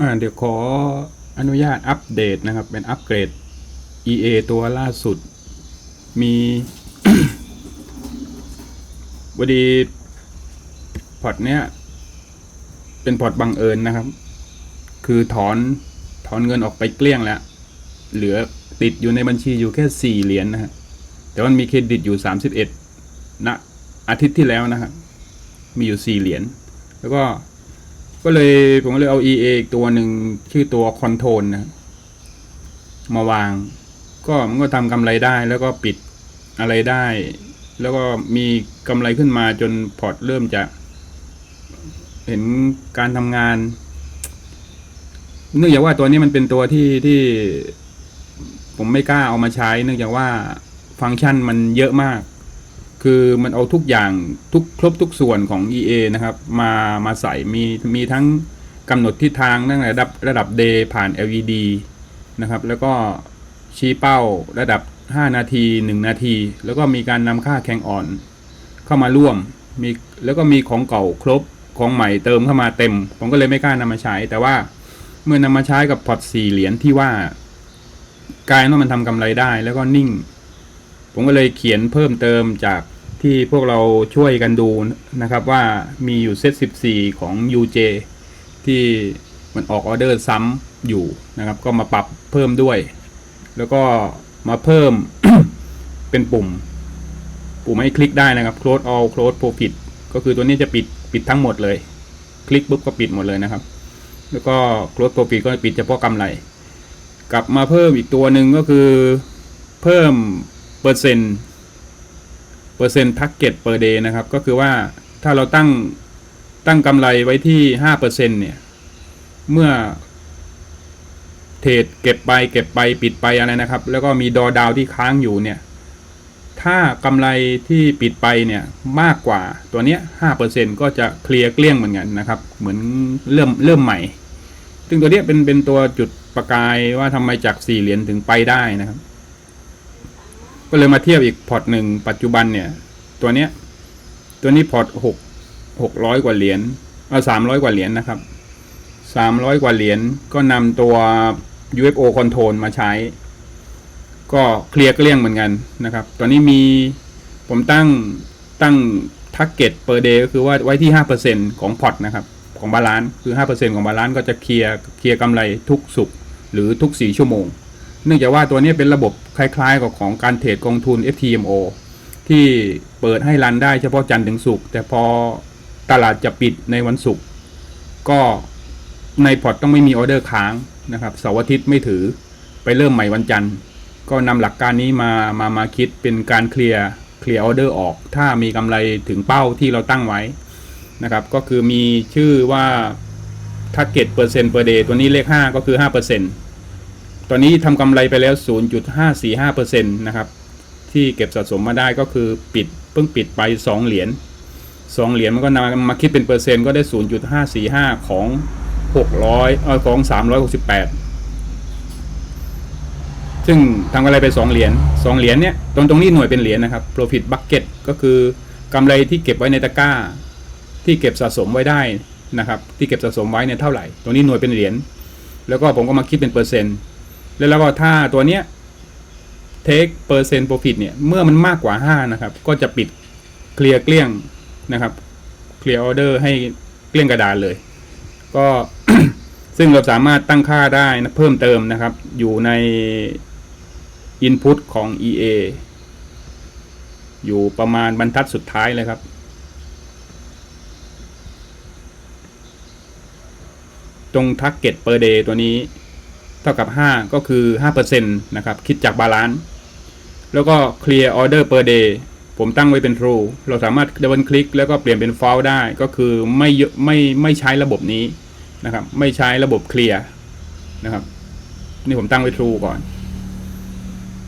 อ่าเดี๋ยวขออนุญาตอัปเดตนะครับ เป็นอัปเกรด EA ตัวล่าสุด มีพอดีพอร์ตเนี้ยเป็นพอร์ตบังเอิญนะครับ คือถอนถอนเงินออกไปเกลี้ยงแล้ว เหลือติดอยู่ในบัญชีอยู่แค่สี่เหรียญนะฮะ แต่มันมีเครดิตอยู่สามสิบเอ็ดณอาทิตย์ที่แล้วนะครับ มีอยู่สี่เหรียญ แล้วก็ ก็เลยผมก็เลยเอา EA อีกตัวหนึ่งชื่อตัวคอนโทรลนะ มาวาง ก็มันก็ทำกำไรได้แล้วก็ปิดอะไรได้ แล้วก็มีกำไรขึ้นมาจนพอร์ตเริ่มจะ เห็นการทำงาน เนื่องจากว่าตัวนี้มันเป็นตัวที่ที่ ผมไม่กล้าเอามาใช้ เนื่องจากว่าฟังก์ชันมันเยอะมาก คือมันเอาทุกอย่างทุกครบทุกส่วนของ EA นะครับ มามาใส่มีมีทั้งกำหนดทิศทางตั้งแต่ระดับระดับ day ผ่าน LED นะครับ แล้วก็ชี้เป้าระดับ 5 นาที 1 นาที แล้วก็มีการนำค่าแข่งอ่อน เข้ามาร่วมมีแล้วก็มีของเก่าครบของใหม่เติมเข้ามาเต็ม ผมก็เลยไม่กล้านำมาใช้ แต่ว่าเมื่อนำมาใช้กับพอร์ตสี่เหรียญที่ว่ากลายว่ามันทำกำไรได้แล้วก็นิ่ง ผมก็เลยเขียนเพิ่มเติมจาก ที่พวกเราช่วยกันดูนะครับว่ามีอยู่เซต 14 ของ UJ ที่มันออกออเดอร์ซ้ำอยู่นะครับ ก็มาปรับเพิ่มด้วย แล้วก็มาเพิ่ม เป็นปุ่ม ปุ่มให้คลิกได้นะครับ close all close profit ก็คือตัวนี้จะปิดปิดทั้งหมดเลย คลิกปุ๊บก็ปิดหมดเลยนะครับ แล้วก็ close profit ก็ปิดเฉพาะกำไร กลับมาเพิ่มอีกตัวหนึ่งก็คือเพิ่มเปอร์เซ็นต์ เปอร์เซ็นต์ target per day นะครับ ก็คือว่าถ้าเราตั้งตั้งกำไรไว้ที่ห้าเปอร์เซ็นเนี่ย เมื่อเทรดเก็บไปเก็บไปปิดไปอะไรนะครับ แล้วก็มีดอดาวที่ค้างอยู่เนี่ย ถ้ากำไรที่ปิดไปเนี่ยมากกว่าตัวเนี้ยห้าเปอร์เซ็นก็จะเคลียร์เกลี้ยงเหมือนกันนะครับ เหมือนเริ่มเริ่มใหม่ ซึ่งตัวเนี้ยเป็นเป็นตัวจุดประกายว่าทำไมจากสี่เหรียญถึงไปได้นะครับ ก็เลยมาเทียบอีกพอร์ตหนึ่งปัจจุบันเนี่ย ตัวเนี้ย ตัวนี้พอร์ตหกหกร้อยกว่าเหรียญเอาสามร้อยกว่าเหรียญนะครับสามร้อยกว่าเหรียญก็นำตัว UFO Control มาใช้ ก็เคลียร์เกลี้ยงเหมือนกันนะครับ ตอนนี้มีผมตั้งตั้ง target per day ก็คือว่าไว้ที่ 5%ของพอร์ตนะครับ ของบาลานซ์คือ 5%ของบาลานซ์ก็จะเคลียร์เคลียร์กำไรทุกสุกร์หรือทุก 4 ชั่วโมง เนื่องจากว่าตัวนี้เป็นระบบคล้ายๆ กับของการเทรดกองทุน FTMO ที่เปิดให้รันได้เฉพาะจันทร์ถึงศุกร์แต่พอตลาดจะปิดในวันศุกร์ก็ในพอร์ตต้องไม่มีออเดอร์ค้างนะครับเสาร์อาทิตย์ไม่ถือไปเริ่มใหม่วันจันทร์ ก็นำหลักการนี้มามามาคิดเป็นการเคลียร์เคลียร์ออเดอร์ออก ถ้ามีกำไรถึงเป้าที่เราตั้งไว้นะครับก็คือมีชื่อว่า target เปอร์เซ็นต์ per day ตัวนี้เลข 5 ก็คือ 5% ตอนนี้ทำกำไรไปแล้ว 0.545%นะครับ ที่เก็บสะสมมาได้ก็คือปิดเพิ่งปิดไป 2 เหรียญ2เหรียญมันก็นำมาคิดเป็นเปอร์เซ็นต์ก็ได้ 0.545 ของ 600เออของ 368 ซึ่งทำกำไรไป 2 เหรียญ2เหรียญเนี่ยตรงตรงนี้หน่วยเป็นเหรียญนะครับ profit bucket ก็คือกำไรที่เก็บไว้ในตะกร้า ที่เก็บสะสมไว้ได้นะครับ ที่เก็บสะสมไว้เนี่ยเท่าไหร่ ตรงนี้หน่วยเป็นเหรียญแล้วก็ผมก็มาคิดเป็นเปอร์เซ็นต์ แล้วแล้วก็ถ้าตัวเนี้ย take เปอร์เซ็นต์ profit เนี่ย เมื่อมันมากกว่า 5 นะครับ ก็จะปิดเคลียร์เกลี้ยงนะครับเคลียร์ออเดอร์ให้เกลี้ยงกระดานเลย ก็ซึ่งเราสามารถตั้งค่าได้นะเพิ่มเติมนะครับ อยู่ใน Input ของ EA อยู่ประมาณบรรทัดสุดท้ายเลยครับ ตรง target per day ตัวนี้ เท่ากับ 5 ก็คือ5%นะครับคิดจากบาลานซ์แล้วก็ clear order per day ผมตั้งไว้เป็น true เราสามารถ double click แล้วก็เปลี่ยนเป็น false ได้ก็คือไม่ไม่ไม่ใช้ระบบนี้นะครับไม่ใช้ระบบ clear นะครับนี่ผมตั้งไว้ true ก่อน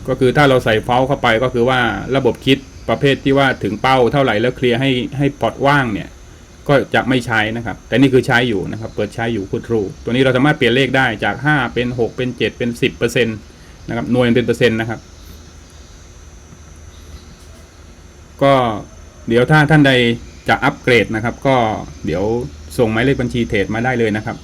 ก็คือถ้าเราใส่ false เข้าไปก็คือว่าระบบคิดประเภทที่ว่าถึงเป้าเท่าไหร่แล้วเคลียร์ให้ให้พอร์ตว่างเนี่ย ก็จะไม่ใช้นะครับ แต่นี่คือใช้อยู่นะครับ เปิดใช้อยู่คูณรูปตัวนี้เราสามารถเปลี่ยนเลขได้จาก 5 เป็น 6 เป็น 7 เป็น 10เปอร์เซ็นต์นะครับหน่วยเป็นเปอร์เซ็นต์นะครับ ก็เดี๋ยวถ้าท่านใดจะอัปเกรดนะครับ ก็เดี๋ยวส่งหมายเลขบัญชีเทรดมาได้เลยนะครับ